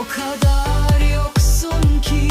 O kadar yoksun ki